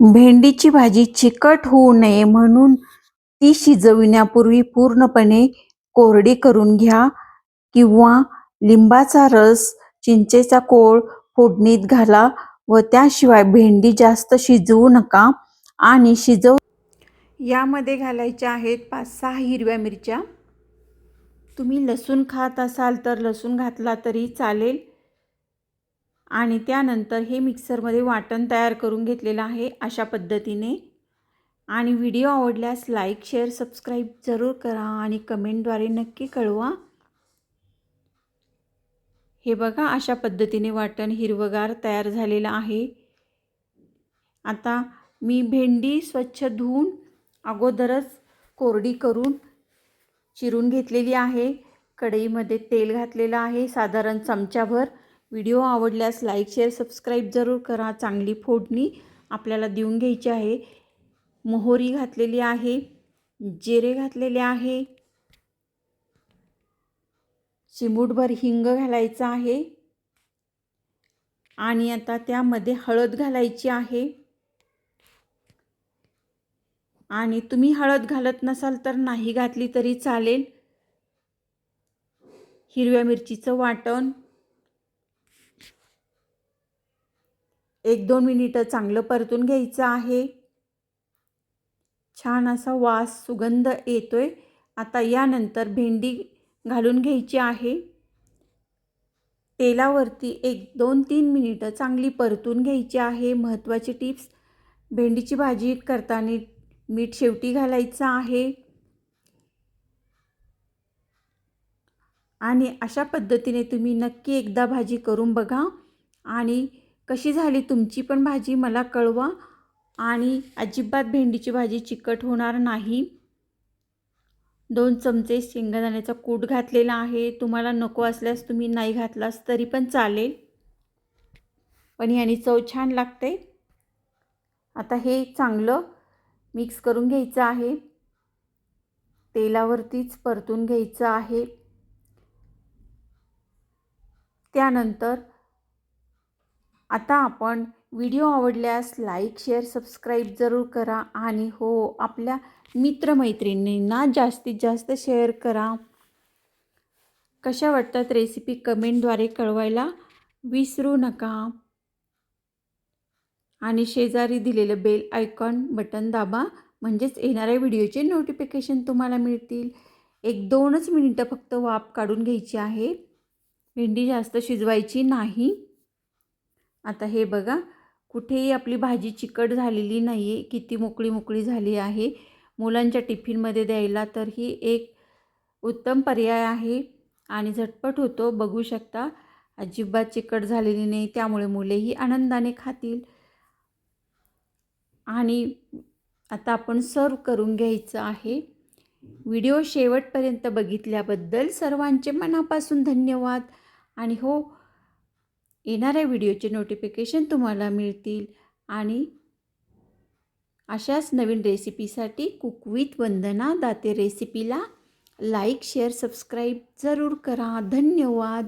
भेंडीची भाजी चिकट होऊ नये म्हणून ती शिजविण्यापूर्वी पूर्णपणे कोरडी करून घ्या किंवा लिंबाचा रस चिंचेचा कोळ फोडणीत घाला व त्याशिवाय भेंडी जास्त शिजवू नका आणि शिजव यामध्ये घालायच्या आहेत पाच सहा हिरव्या मिरच्या. तुम्ही लसूण खात असाल तर लसूण घातला तरी चालेल. आणि त्यानंतर हे मिक्सरमध्ये वाटण तयार करून घेतलेलं आहे अशा पद्धतीने. आणि व्हिडिओ आवडल्यास लाईक शेअर सबस्क्राईब जरूर करा आणि कमेंटद्वारे नक्की कळवा. हे बघा अशा पद्धतीने वाटण हिरवगार तयार झालेलं आहे. आता मी भेंडी स्वच्छ धुवून अगोदरच कोरडी करून चिरून घेतलेली आहे. कढईमध्ये तेल घातलेलं आहे साधारण चमच्याभर व्हिडिओ आवडल्यास लाईक शेअर सबस्क्राईब जरूर करा. चांगली फोडणी आपल्याला देऊन घ्यायची आहे. मोहरी घातलेली आहे. जिरे घातलेले आहे. चिमूटभर हिंग घालायचं आहे. आणि आता त्यामध्ये हळद घालायची आहे. आणि तुम्ही हळद घालत नसाल तर नाही घातली तरी चालेल. हिरव्या मिरचीचं वाटण. एक दोन मिनिटं चांगलं परतून घ्यायचं आहे. छान असा वास सुगंध येतो आहे आता यानंतर भेंडी घालून घ्यायची आहे. तेलावरती एक दोन तीन मिनिटं चांगली परतून घ्यायची आहे. महत्त्वाची टिप्स भेंडीची भाजी करताना मीठ शेवटी घालायचं आहे. आणि अशा पद्धतीने तुम्ही नक्की एकदा भाजी करून बघा. आणि कशी झाली तुमची पण भाजी मला कळवा. आणि अजिबात भेंडीची भाजी चिकट होणार नाही. दोन चमचे शेंगदाण्याचा कूट घातलेला आहे. तुम्हाला नको असल्यास तुम्ही नाही घातलास तरी पण चालेल. पण याने चव छान लागते. आता हे चांगलं मिक्स करून घ्यायचं आहे. तेलावरतीच परतून घ्यायचं आहे. त्यानंतर आता आपण व्हिडिओ आवडल्यास लाईक शेअर सबस्क्राईब जरूर करा आणि हो आपल्या मित्रमैत्रिणींना जास्तीत जास्त शेअर करा. कशा वाटतात रेसिपी कमेंटद्वारे कळवायला विसरू नका. आणि शेजारी दिलेलं बेल आयकॉन बटन दाबा म्हणजेच येणाऱ्या व्हिडिओचे नोटिफिकेशन तुम्हाला मिळतील. एक दोनच मिनिटं फक्त वाफ काढून घ्यायची आहे. भेंडी जास्त शिजवायची नाही. आता हे बघा कुठेही आपली भाजी चिकट झालेली नाही आहे किती मोकळी मोकळी झाली आहे. मुलांच्या टिफिनमध्ये द्यायला तर ही एक उत्तम पर्याय आहे आणि झटपट होतो. बघू शकता अजिबात चिकट झालेली नाही त्यामुळे मुलेही आनंदाने खातील. आणि आता आपण सर्व करून घ्यायचं आहे. व्हिडिओ शेवटपर्यंत बघितल्याबद्दल सर्वांचे मनापासून धन्यवाद. आणि हो येणाऱ्या व्हिडिओचे नोटिफिकेशन तुम्हाला मिळतील. आणि अशाच नवीन रेसिपीसाठी कुक विथ वंदना दाते रेसिपीला लाईक शेअर सबस्क्राईब जरूर करा. धन्यवाद.